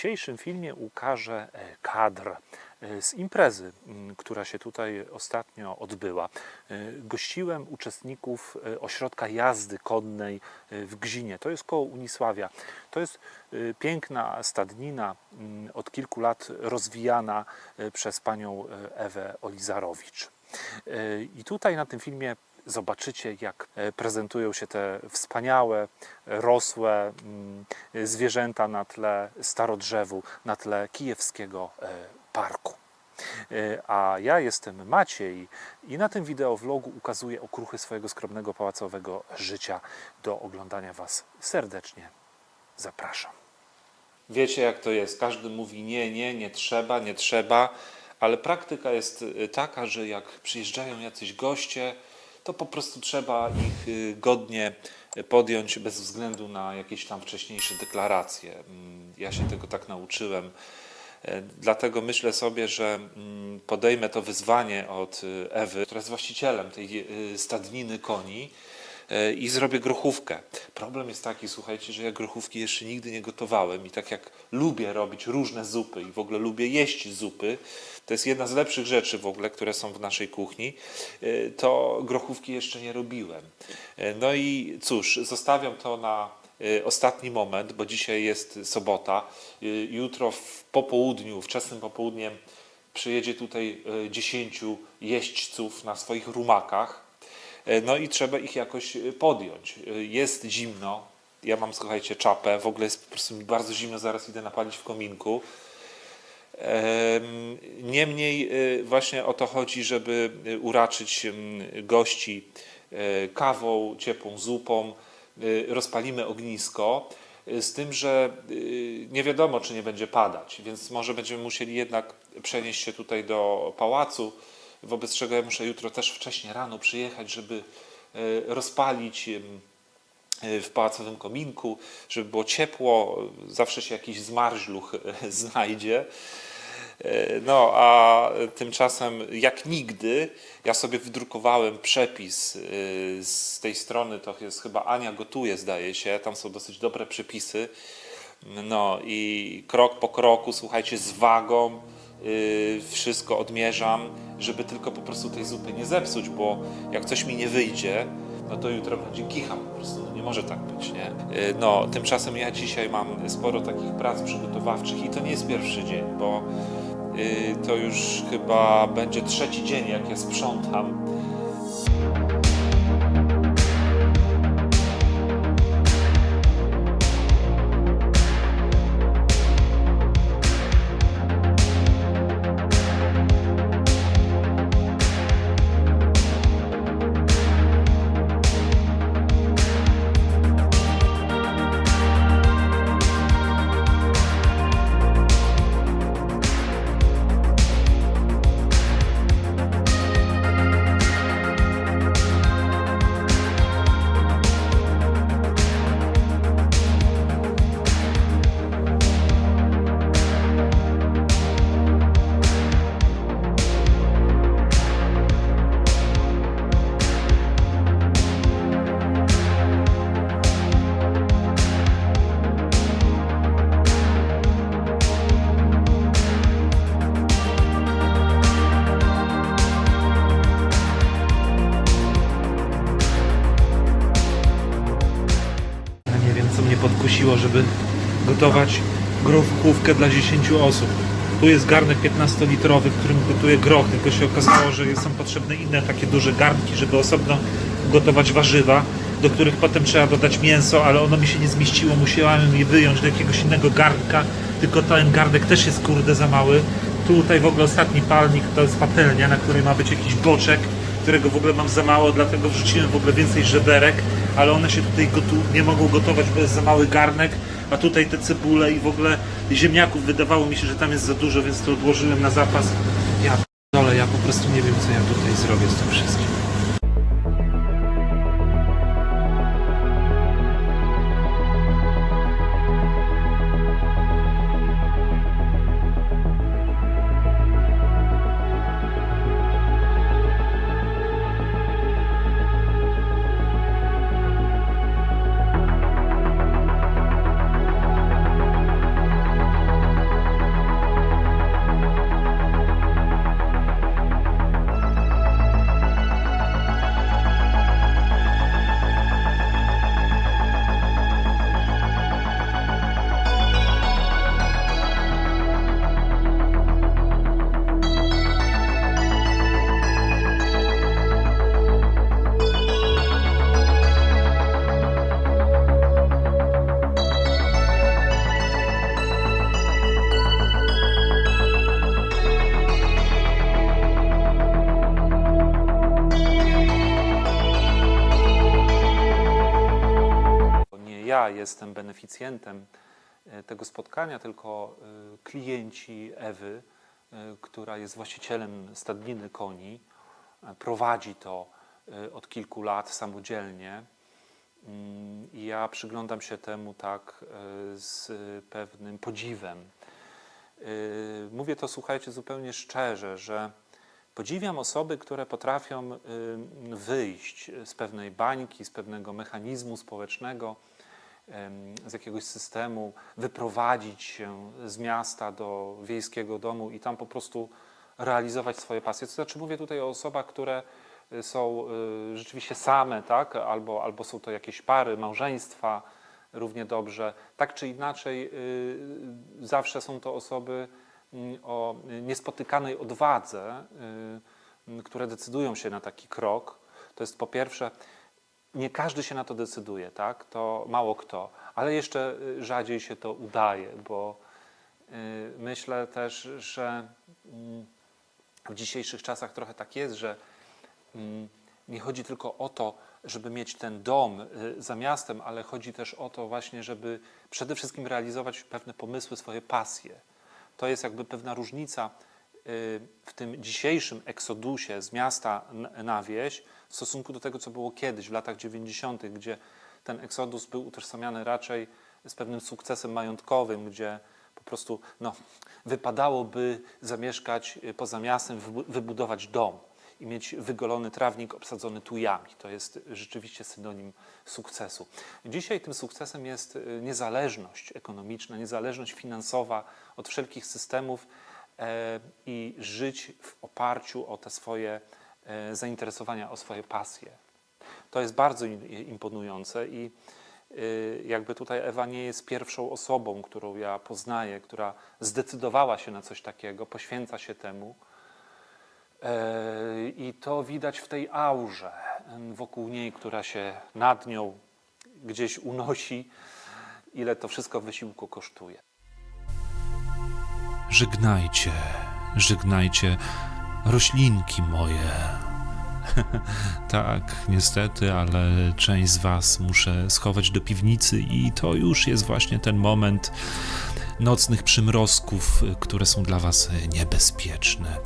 Dzisiejszym filmie ukażę e, kadr e, z imprezy, która się tutaj ostatnio odbyła. E, Gościłem uczestników ośrodka jazdy konnej w Gzinie. To jest koło Unisławia. To jest piękna stadnina, od kilku lat rozwijana przez panią Ewę Olizarowicz. I tutaj na tym filmie zobaczycie, jak e, prezentują się te wspaniałe, rosłe mm, zwierzęta na tle starodrzewu, na tle kijewskiego e, parku. E, A ja jestem Maciej i na tym wideowlogu ukazuję okruchy swojego skromnego pałacowego życia. Do oglądania Was serdecznie zapraszam. Wiecie, jak to jest. Każdy mówi nie, nie, nie trzeba, nie trzeba, ale praktyka jest taka, że jak przyjeżdżają jacyś goście, to po prostu trzeba ich y, godnie podjąć bez względu na jakieś tam wcześniejsze deklaracje. Mm, Ja się tego tak nauczyłem. E, Dlatego myślę sobie, że mm, podejmę to wyzwanie od y, Ewy, która jest właścicielem tej y, stadniny koni i zrobię grochówkę. Problem jest taki, słuchajcie, że ja grochówki jeszcze nigdy nie gotowałem i tak jak lubię robić różne zupy i w ogóle lubię jeść zupy, to jest jedna z lepszych rzeczy w ogóle, które są w naszej kuchni, e, to grochówki jeszcze nie robiłem. E, No i cóż, zostawiam to na e, ostatni moment, bo dzisiaj jest sobota. Jutro w popołudniu, wczesnym popołudniem przyjedzie tutaj e, 10 jeźdźców na swoich rumakach. E, No i trzeba ich jakoś e, podjąć. E, Jest zimno. Ja mam, słuchajcie, czapę. W ogóle jest po prostu bardzo zimno. Zaraz idę napalić w kominku. Em, Niemniej właśnie o to chodzi, żeby uraczyć gości kawą, ciepłą zupą. Rozpalimy ognisko, z tym, że nie wiadomo, czy nie będzie padać, więc może będziemy musieli jednak przenieść się tutaj do pałacu, wobec czego ja muszę jutro też wcześnie rano przyjechać, żeby y, rozpalić ym, w pałacowym kominku, żeby było ciepło, zawsze się jakiś znajdzie. E, No, a tymczasem jak nigdy ja sobie wydrukowałem przepis z tej strony, to jest chyba Ania Gotuje zdaje się, tam są dosyć dobre przepisy. No i krok po kroku, słuchajcie, z wagą wszystko odmierzam, żeby tylko po prostu tej zupy nie zepsuć, bo jak coś mi nie wyjdzie, no to jutro będzie kicha po prostu, no nie może tak być, nie? Y, No, tymczasem ja dzisiaj mam sporo takich prac przygotowawczych i to nie jest pierwszy dzień, bo y, to już chyba będzie trzeci dzień, jak ja sprzątam. Dla 10 osób. Tu jest garnek 15-litrowy, w którym gotuję groch, tylko się okazało, że są potrzebne inne takie duże garnki, żeby osobno gotować warzywa, do których potem trzeba dodać mięso, ale ono mi się nie zmieściło, musiałem je wyjąć do jakiegoś innego garnka, tylko ten garnek też jest kurde za mały. Tutaj w ogóle ostatni palnik to jest patelnia, na której ma być jakiś boczek, którego w ogóle mam za mało, dlatego wrzuciłem w ogóle więcej żeberek, ale one się tutaj nie mogą gotować, bo jest za mały garnek, a tutaj te cebule i w ogóle ziemniaków wydawało mi się, że tam jest za dużo, więc to odłożyłem na zapas. Ja ale ja po prostu nie wiem, co ja tutaj zrobię z tym wszystkim. Jestem beneficjentem e, tego spotkania, tylko e, klienci Ewy, e, która jest właścicielem stadniny koni. Prowadzi to od kilku lat samodzielnie. Mm, I ja przyglądam się temu tak z pewnym podziwem. Mówię to, słuchajcie, zupełnie szczerze, że podziwiam osoby, które potrafią wyjść z pewnej bańki, z pewnego mechanizmu społecznego, z jakiegoś systemu, wyprowadzić się z miasta do wiejskiego domu i tam po prostu realizować swoje pasje. To znaczy, mówię tutaj o osobach, które y, są y, rzeczywiście same, tak? albo, albo są to jakieś pary, małżeństwa, równie dobrze. Tak czy inaczej, y, zawsze są to osoby mm, o niespotykanej odwadze, które decydują się na taki krok. To jest po pierwsze, nie każdy się na to decyduje, tak? To mało kto, ale jeszcze y, rzadziej się to udaje, bo y, myślę też, że mm, w dzisiejszych czasach trochę tak jest, że mm, nie chodzi tylko o to, żeby mieć ten dom y, za miastem, ale chodzi też o to właśnie, żeby przede wszystkim realizować pewne pomysły, swoje pasje. To jest jakby pewna różnica w tym dzisiejszym eksodusie z miasta na wieś w stosunku do tego, co było kiedyś, w latach 90., gdzie ten eksodus był utożsamiany raczej z pewnym sukcesem majątkowym, gdzie po prostu no, wypadałoby zamieszkać y, poza miastem, wybu- wybudować dom i mieć wygolony trawnik obsadzony tujami. To jest rzeczywiście synonim sukcesu. Dzisiaj tym sukcesem jest y, niezależność ekonomiczna, niezależność finansowa od wszelkich systemów i żyć w oparciu o te swoje e, zainteresowania, o swoje pasje. To jest bardzo im- imponujące i y, jakby tutaj Ewa nie jest pierwszą osobą, którą ja poznaję, która zdecydowała się na coś takiego, poświęca się temu. E, I to widać w tej aurze wokół niej, która się nad nią gdzieś unosi, ile to wszystko wysiłku kosztuje. Żegnajcie, żegnajcie roślinki moje. tak, niestety, ale część z Was muszę schować do piwnicy, i to już jest właśnie ten moment nocnych przymrozków, które są dla Was niebezpieczne.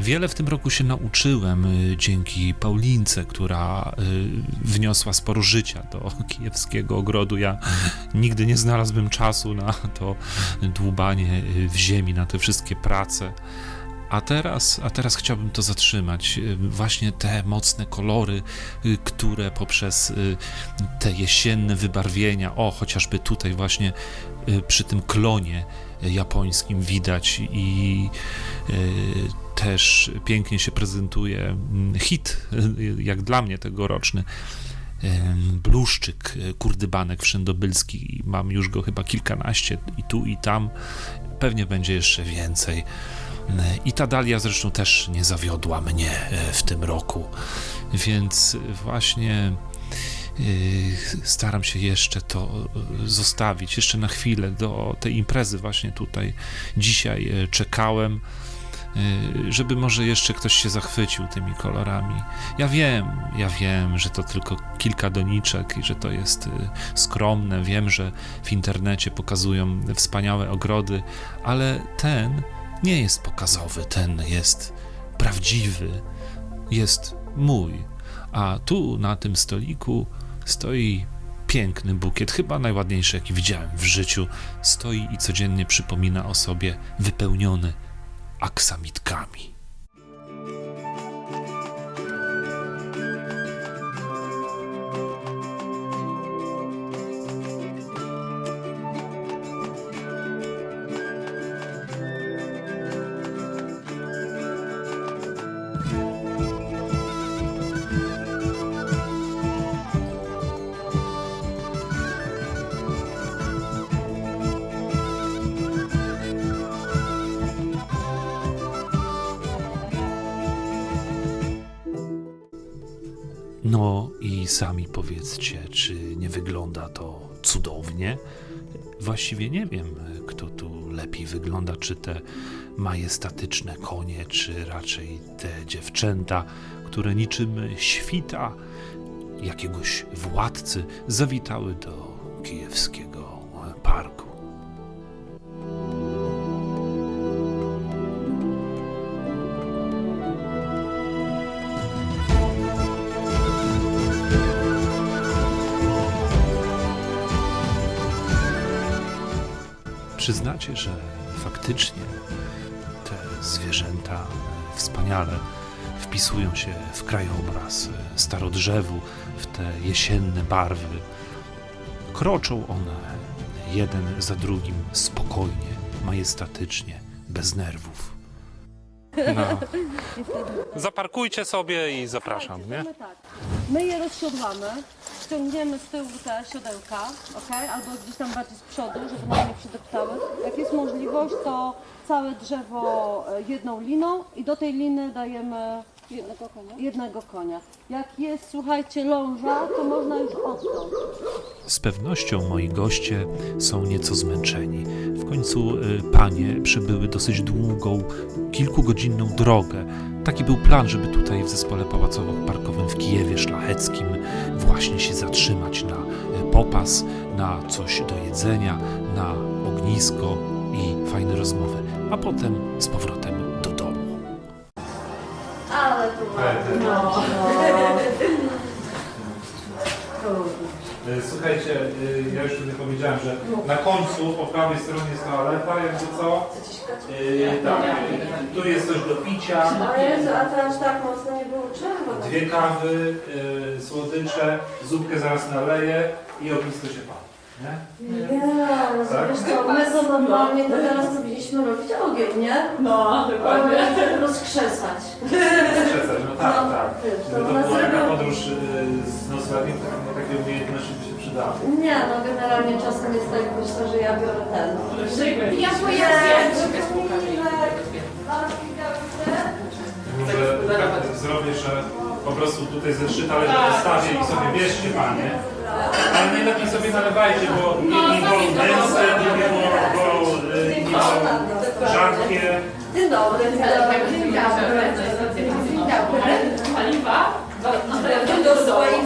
Wiele w tym roku się nauczyłem y, dzięki Paulince, która y, wniosła sporo życia do kijewskiego ogrodu. Ja nigdy nie znalazłbym czasu na to dłubanie y, w ziemi, na te wszystkie prace. A teraz, a teraz chciałbym to zatrzymać. Właśnie te mocne kolory, które poprzez te jesienne wybarwienia, o chociażby tutaj właśnie przy tym klonie japońskim widać i y, też pięknie się prezentuje mm, hit, jak dla mnie tegoroczny. Bluszczyk, y, kurdybanek wszędobylski. Mam już go chyba kilkanaście i tu i tam. Pewnie będzie jeszcze więcej. I ta dalia zresztą też nie zawiodła mnie e, w tym roku, więc właśnie e, staram się jeszcze to e, zostawić, jeszcze na chwilę do tej imprezy właśnie tutaj dzisiaj e, czekałem, żeby może jeszcze ktoś się zachwycił tymi kolorami. Ja wiem, ja wiem, że to tylko kilka doniczek i że to jest skromne, wiem, że w internecie pokazują wspaniałe ogrody, ale ten nie jest pokazowy, ten jest prawdziwy, jest mój. A tu na tym stoliku stoi piękny bukiet, chyba najładniejszy, jaki widziałem w życiu. Stoi i codziennie przypomina o sobie wypełniony aksamitkami. Sami powiedzcie, czy nie wygląda to cudownie? Właściwie nie wiem, kto tu lepiej wygląda, czy te majestatyczne konie, czy raczej te dziewczęta, które niczym świta jakiegoś władcy zawitały do kijewskiego parku. Przyznacie, że faktycznie te zwierzęta wspaniale wpisują się w krajobraz starodrzewu, w te jesienne barwy. Kroczą one jeden za drugim spokojnie, majestatycznie, bez nerwów. No. Zaparkujcie sobie i zapraszam, nie? My je rozsiodłamy, ściągniemy z tyłu te siodełka, ok? Albo gdzieś tam bardziej z przodu, żeby nam nie przydeptały. Jak jest możliwość, to całe drzewo e, jedną liną i do tej liny dajemy jednego konia. Jednego konia. Jak jest, słuchajcie, ląża, to można już odciąć. Z pewnością moi goście są nieco zmęczeni. W końcu y, panie przebyły dosyć długą, kilkugodzinną drogę. Taki był plan, żeby tutaj w zespole pałacowo-parkowym w Kijewie Szlacheckim właśnie się zatrzymać na y, popas, na coś do jedzenia, na ognisko i fajne rozmowy, a potem z powrotem do domu. Ale tu E, Słuchajcie, e, ja już tutaj powiedziałem, że na końcu po prawej stronie jest toaleta, jakby co? E, Tak, e, tu jest coś do picia, A Jezu, a aż tak mocno nie było trzeba. dwie kawy, e, słodycze, zupkę zaraz naleję i ognisko się pali. Nie? Nie, no Tak? wiesz co, my to normalnie to teraz powinniśmy robić ogień, nie? No, dokładnie. Ale rozkrzesać. Przecież, no tak, No, tak. wiesz, to to była taka podróż e, z noclegiem, to pewnie takie umiejętności by się przydały. Nie, no generalnie czasem jest tak, myślę, że ja biorę ten. Ja Może tak zrobię, że po prostu tutaj ze trzy talerze i sobie bierzcie panie. Ale najlepiej sobie nalewajcie, bo jedni wolą gęste, drugi wolą, rzadkie. Dzień dobry. Dzień dobry. Dzień dobry. Paliwa? Dzień do swojej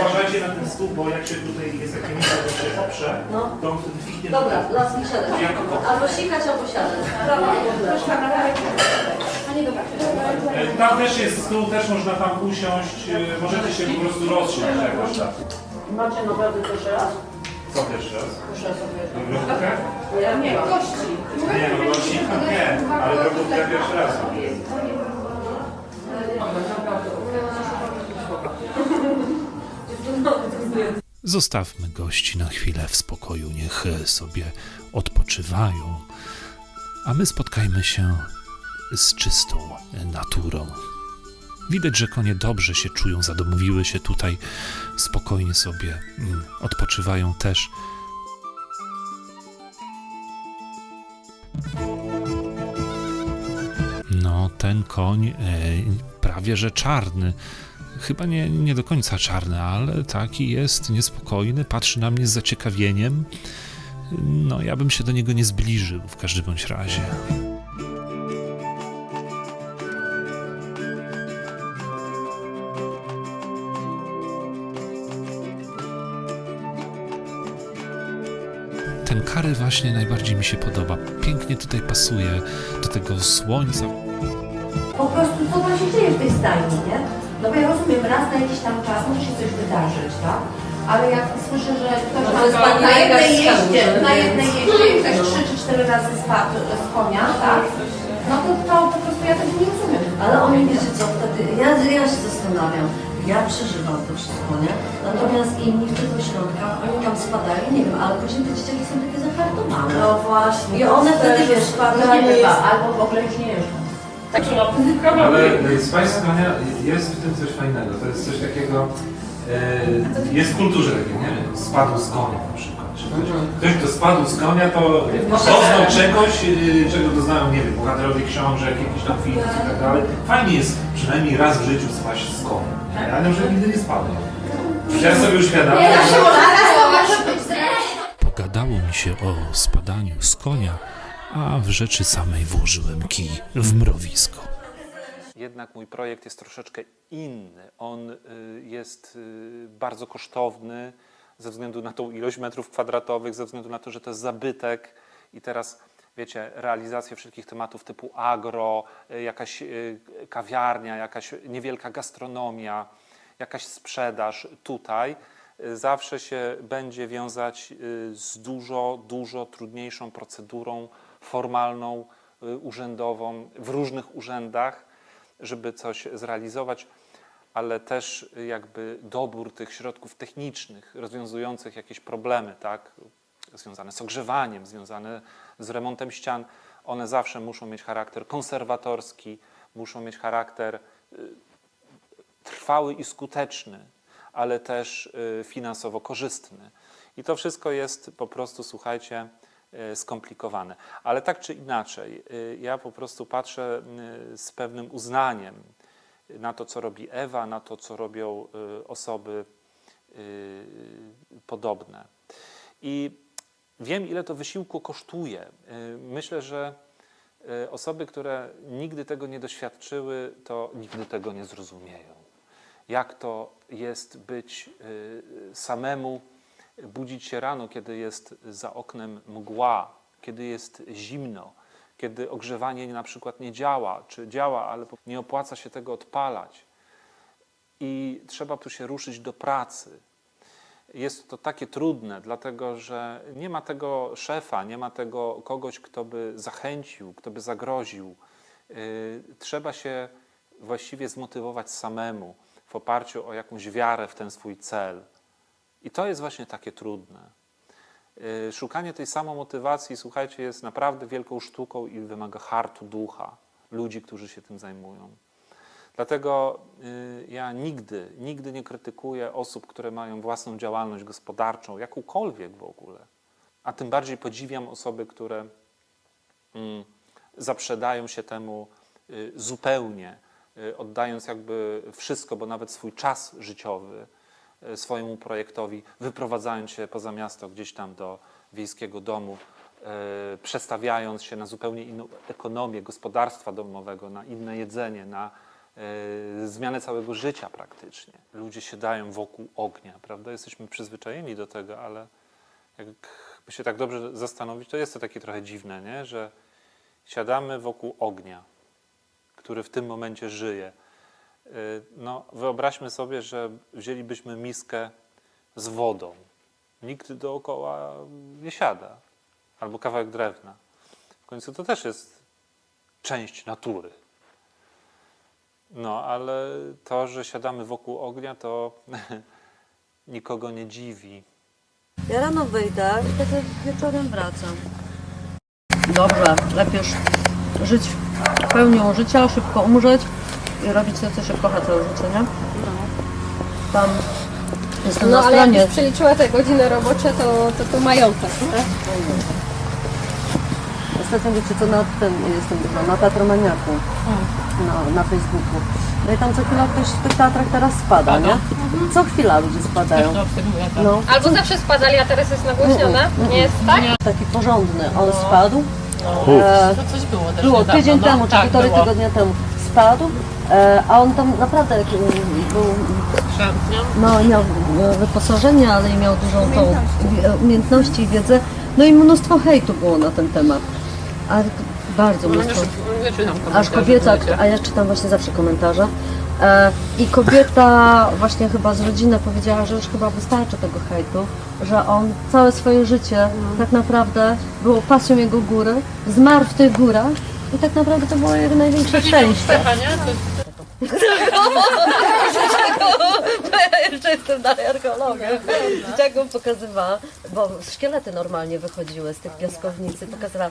Uważajcie na ten stół, bo jak się tutaj jest takie miejsce, że się oprze, No. to on wtedy fiknie Dobra, do laski siadać. Albo sikać, albo siadać. E, Tam też jest stół, też można tam usiąść, e, możecie się po prostu rozsiąść jakoś tak. Macie naprawdę pierwszy raz? Co pierwszy raz? Proszę sobie. Drogówkę? Ja nie mam. Nie, no gości nie, ale drogówkę pierwszy raz robię. Zostawmy gości na chwilę w spokoju, niech sobie odpoczywają, a my spotkajmy się z czystą naturą. Widać, że konie dobrze się czują, zadomowiły się tutaj, spokojnie sobie mm, odpoczywają też. Ten koń e, prawie że czarny. Chyba nie, nie do końca czarny, ale taki jest niespokojny, patrzy na mnie z zaciekawieniem. No, ja bym się do niego nie zbliżył w każdym bądź razie. Ten kary właśnie najbardziej mi się podoba. Pięknie tutaj pasuje do tego słońca. Po prostu co tam się dzieje w tej stajni, nie? No bo ja rozumiem, raz na jakiś tam czas musi się coś wydarzyć, tak? Ale jak słyszę, że ktoś No pani na jednej jeździe, na jednej jeździe ktoś trzy czy cztery razy spadł z konia, tak? No to, to po prostu ja tego nie rozumiem. Ale oni wiecie co wtedy, ja, ja się zastanawiam, ja przeżywam to wszystko, nie? Natomiast inni w tego środka, oni tam spadają, nie wiem, ale później te dzieciaki są takie zahartowane. No właśnie. I one wtedy, wiesz, Nie bywa, jest... albo w ogóle już nie jeżdżą. Ale e, z Państwa zdania jest w tym coś fajnego. To jest coś takiego, e, jest w kulturze takiej, nie? Spadł z konia na przykład. Czy ktoś, ktoś, kto spadł z konia, to doznał czegoś, e, czego doznają, nie wiem, bohaterowie książek, jakichś tam filmów i tak dalej. Fajnie jest przynajmniej raz w życiu spaść z konia. Ja na przykład nigdy nie spadłem. Ja sobie uświadamiam. Pogadało mi się o spadaniu z konia, a w rzeczy samej włożyłem kij w mrowisko. jednak mój projekt jest troszeczkę inny. On y, jest y, bardzo kosztowny ze względu na tą ilość metrów kwadratowych, ze względu na to, że to jest zabytek i teraz wiecie, realizację wszelkich tematów typu agro, y, jakaś kawiarnia, jakaś niewielka gastronomia, jakaś sprzedaż tutaj zawsze się będzie wiązać z dużo, dużo trudniejszą procedurą formalną, y, urzędową w różnych urzędach, żeby coś zrealizować, ale też y, jakby dobór tych środków technicznych rozwiązujących jakieś problemy, tak, związane z ogrzewaniem, związane z remontem ścian, one zawsze muszą mieć charakter konserwatorski, muszą mieć charakter trwały i skuteczny, ale też y, finansowo korzystny. I to wszystko jest po prostu, słuchajcie, y, skomplikowane. Ale tak czy inaczej, y, ja po prostu patrzę y, z pewnym uznaniem na to, co robi Ewa, na to, co robią y, osoby podobne. I wiem, ile to wysiłku kosztuje. Myślę, że osoby, które nigdy tego nie doświadczyły, to nigdy tego nie zrozumieją. Jak to jest być samemu, budzić się rano, kiedy jest za oknem mgła, kiedy jest zimno, kiedy ogrzewanie na przykład nie działa, czy działa, ale nie opłaca się tego odpalać. I trzeba tu się ruszyć do pracy. Jest to takie trudne, dlatego że nie ma tego szefa, nie ma tego kogoś, kto by zachęcił, kto by zagroził. Yy, Trzeba się właściwie zmotywować samemu w oparciu o jakąś wiarę w ten swój cel. I to jest właśnie takie trudne. Yy, Szukanie tej samomotywacji, słuchajcie, jest naprawdę wielką sztuką i wymaga hartu ducha ludzi, którzy się tym zajmują. Dlatego y, ja nigdy, nigdy nie krytykuję osób, które mają własną działalność gospodarczą, jakąkolwiek w ogóle. A tym bardziej podziwiam osoby, które mm, zaprzedają się temu y, zupełnie, y, oddając jakby wszystko, bo nawet swój czas życiowy y, swojemu projektowi, wyprowadzając się poza miasto, gdzieś tam do wiejskiego domu, y, przestawiając się na zupełnie inną ekonomię gospodarstwa domowego, na inne jedzenie, na y, zmianę całego życia praktycznie. Ludzie siadają wokół ognia, prawda? Jesteśmy przyzwyczajeni do tego, ale jakby się tak dobrze zastanowić, to jest to takie trochę dziwne, nie? że siadamy wokół ognia, który w tym momencie żyje. Y, No, wyobraźmy sobie, że wzięlibyśmy miskę z wodą. Nikt dookoła nie siada. Albo kawałek drewna. W końcu to też jest część natury. No, ale to, że siadamy wokół ognia, to nikogo nie dziwi. Ja rano wyjdę i tak wieczorem wracam. Dobrze, lepiej już żyć pełnią życia, szybko umrzeć i robić to, co się kocha całe życie, nie? Tam jestem No na ale jak stronie. już przeliczyła te godziny robocze, to, to, to majątek, nie? Ostatnio wiecie co, na tym jestem chyba, na Tatromaniaku, na, na Facebooku. No i tam co chwila ktoś w tych teatrach teraz spada, nie? Co chwila ludzie spadają. No, Albo zawsze spadali, a teraz jest nagłośnione. Nie jest tak? taki porządny, on spadł. E, To coś było też było niedawno, tydzień no. temu, czy tak, półtorej było. tygodnia temu spadł, e, a on tam naprawdę jak, mm, był, no, miał e, wyposażenie, ale i miał dużą tą wi- umiejętności i wiedzę. No i mnóstwo hejtu było na ten temat. A bardzo No, mnóstwo. czytam Aż kobieta, a ja czytam właśnie zawsze komentarze. E, I kobieta właśnie chyba z rodziny powiedziała, że już chyba wystarczy tego hejtu, że on całe swoje życie tak naprawdę było pasją jego góry, zmarł w tych górach i tak naprawdę to było jego największe szczęście. Bo ja jeszcze jestem dalej archeologiem. Dzieciakom pokazywała, bo szkielety normalnie wychodziły z tych piaskownicy, pokazywała.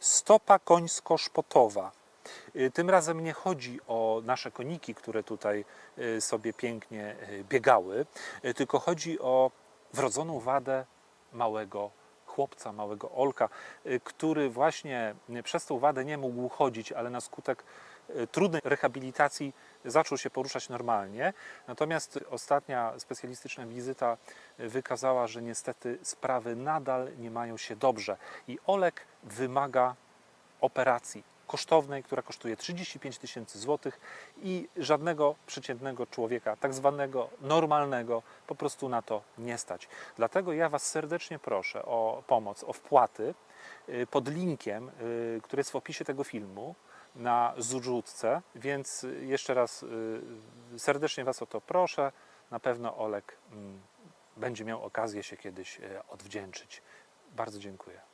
Stopa końsko-szpotowa. Y, Tym razem nie chodzi o nasze koniki, które tutaj y, sobie pięknie y, biegały, tylko chodzi o wrodzoną wadę małego chłopca, małego Olka, y, który właśnie y, przez tą wadę nie mógł chodzić, ale na skutek y, trudnej rehabilitacji zaczął się poruszać normalnie. Natomiast ostatnia specjalistyczna wizyta wykazała, że niestety sprawy nadal nie mają się dobrze i Olek wymaga operacji. Kosztownej, która kosztuje 35 tysięcy złotych i żadnego przeciętnego człowieka, tak zwanego normalnego, po prostu na to nie stać. Dlatego ja Was serdecznie proszę o pomoc, o wpłaty y, pod linkiem, y, który jest w opisie tego filmu na zrzutce, więc y, jeszcze raz serdecznie Was o to proszę. Na pewno Olek mm, będzie miał okazję się kiedyś odwdzięczyć. Bardzo dziękuję.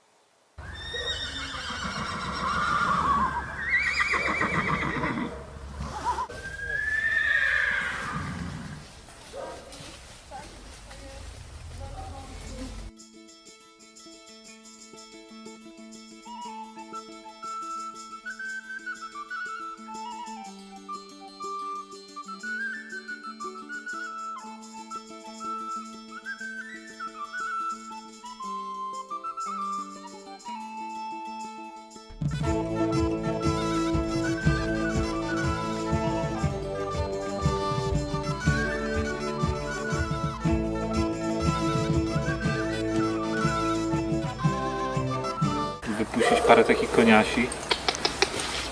Wypuścić parę takich koniasi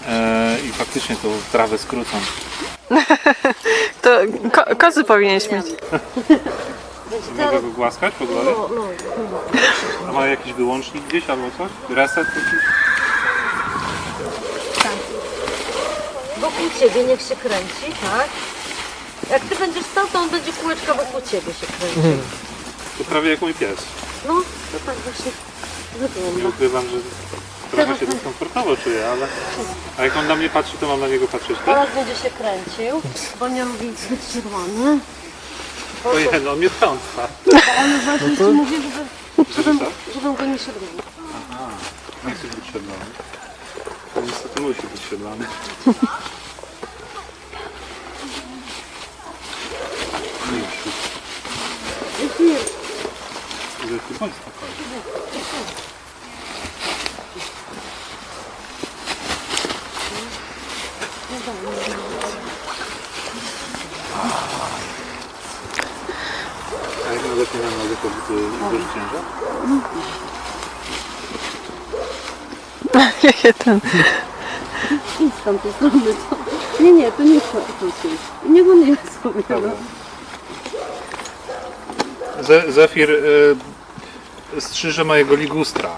e, i faktycznie tą trawę skrócą. To ko- kozy powinieneś mieć. Mogę go głaskać po głowie? A ma jakiś wyłącznik gdzieś albo coś? Reset jakiś? Wokół ciebie niech się kręci, tak? Jak ty będziesz stał, to on będzie kółeczka wokół ciebie się kręcił. To prawie jak mój pies. No, to tak właśnie Nie wygląda. ukrywam, że trochę się dyskomfortowo czuję, ale... A jak on na mnie patrzy, to mam na niego patrzeć też? Teraz będzie się kręcił, bo nie lubi być czerwony. Ojej, no on mnie trąca. Ale właśnie ci mówię, żeby, Żeby co? żebym go nie siadł. Nie chcesz być siedlony. To niestety musi być siedlony. No i już. Zresztą bądź spokojny. A jak nawet nie mam nogę, to duży ciężar? Jakie ten. Idź z tamtej strony. To... Nie, nie, to nie jest to. Nie, bo nie jest sobie. No. Ze, Zefir y, strzyże mojego ligustra.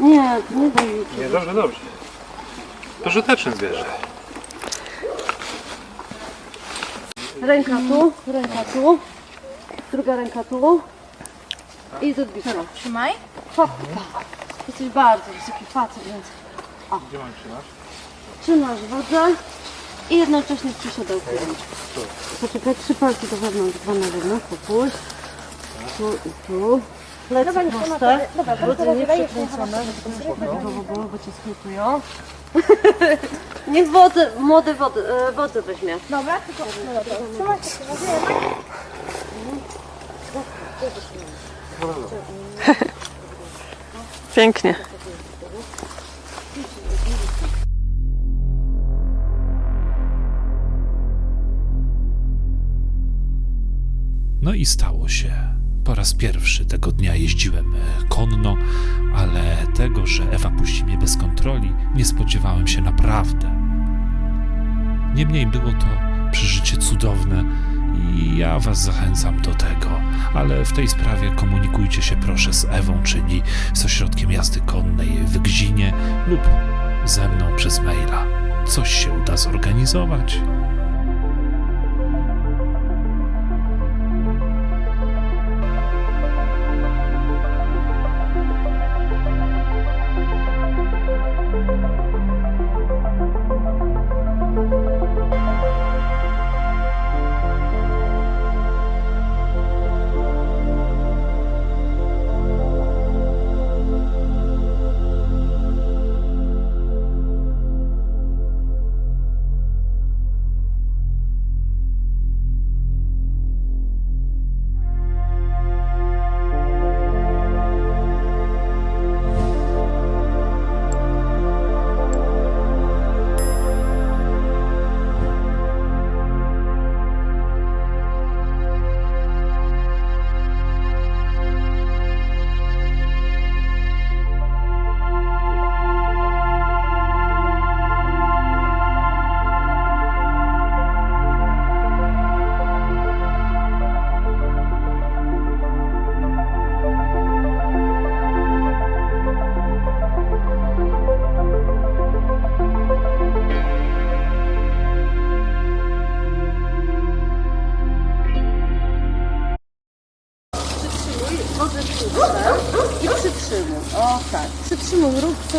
Nie, nie daj mi. Nie, dobrze, dobrze. To żyteczne zwierzę. Ręka tu, ręka tu, druga ręka tu i do odbicia. Trzymaj. Papka. Jesteś bardzo wysoki facet, więc Gdzie mam trzymać? trzymasz wodę i jednocześnie z przysiodełkiem. Poczekaj, trzy palce do wewnątrz, dwa na zewnątrz, popuść. Tu i tu. Plecy proste, wody nie przekręcone, żeby to nie było, bo cię skrutują. Niech wody, młode wody, e, wody weźmie. Dobra, tylko no dobra. Trzymaj się. Pięknie. No i stało się. Po raz pierwszy tego dnia jeździłem e, konno, ale tego, że Ewa puści mnie bez kontroli, nie spodziewałem się naprawdę. Niemniej było to przeżycie cudowne i ja Was zachęcam do tego, ale w tej sprawie komunikujcie się proszę z Ewą, czyli z ośrodkiem jazdy konnej w Gzinie lub ze mną przez maila. Coś się uda zorganizować.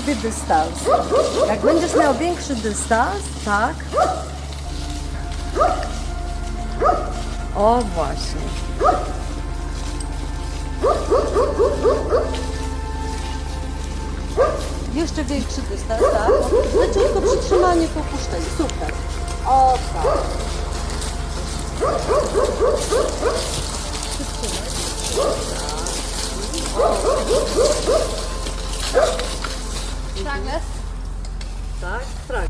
Sobie dystans. Jak będziesz miał większy dystans, tak. O właśnie. Jeszcze większy dystans, tak? Leciutko przytrzymanie po puszczeniu. Super. O tak. Tak, fragment.